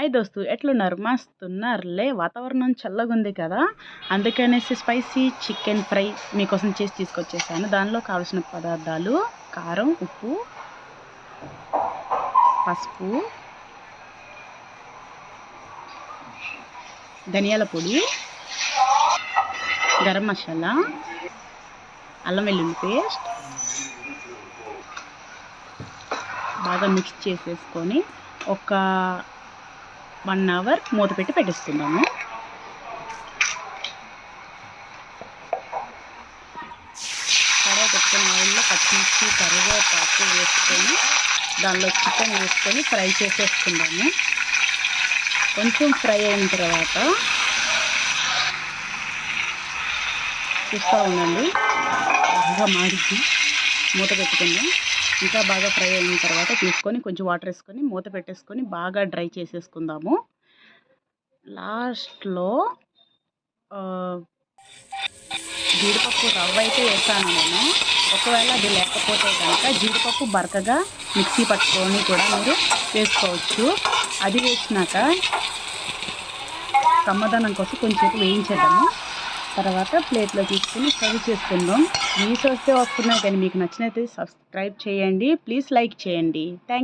I దోస్తు ఎట్లున్నారు? మస్తున్నారులే. వాతావరణం చల్లగా ఉంది కదా. అందుకనేసి స్పైసీ చికెన్ ఫ్రై మీకోసం చేసి తీసుకొచ్చేసాను. దానిలో కావాల్సిన పదార్థాలు కారం ఉప్పు పసుపు ధనియాల పొడి గరం మసాలా అల్లం వెల్లుల్లి పేస్ట్ బాగా మిక్స్ చేసేసుకొని ఒక వన్ అవర్ మూత పెట్టి పెట్టిస్తున్నాము కడాయి పెట్టుకుని ఆయిల్లో పచ్చిమిర్చి కరివేపాకు వేసుకొని దానిలో చికెన్ వేసుకొని ఫ్రై చేసేసుకుందాము. కొంచెం ఫ్రై అయిన తర్వాత చూస్తూ ఉండండి. బాగా మాడిద్ది మూత పెట్టుకుందాం. ఇంకా బాగా ఫ్రై అయిన తర్వాత తీసుకొని కొంచెం వాటర్ వేసుకొని మూత పెట్టేసుకొని బాగా డ్రై చేసేసుకుందాము. లాస్ట్లో జీడిపప్పు రవ్వ అయితే వేసాను నేను. ఒకవేళ అది లేకపోతే కనుక జీడిపప్పు బరకగా మిక్సీ పట్టుకొని కూడా మీరు వేసుకోవచ్చు. అది వేసినాక కమ్మదనం కోసం కొంచెం వేయించేద్దాము. తర్వాత ప్లేట్లో తీసుకుని సర్వ్ చేసుకుందాం. మీ వస్తే వస్తున్నాయి కానీ మీకు నచ్చినైతే సబ్స్క్రైబ్ చేయండి. ప్లీజ్ లైక్ చేయండి. థ్యాంక్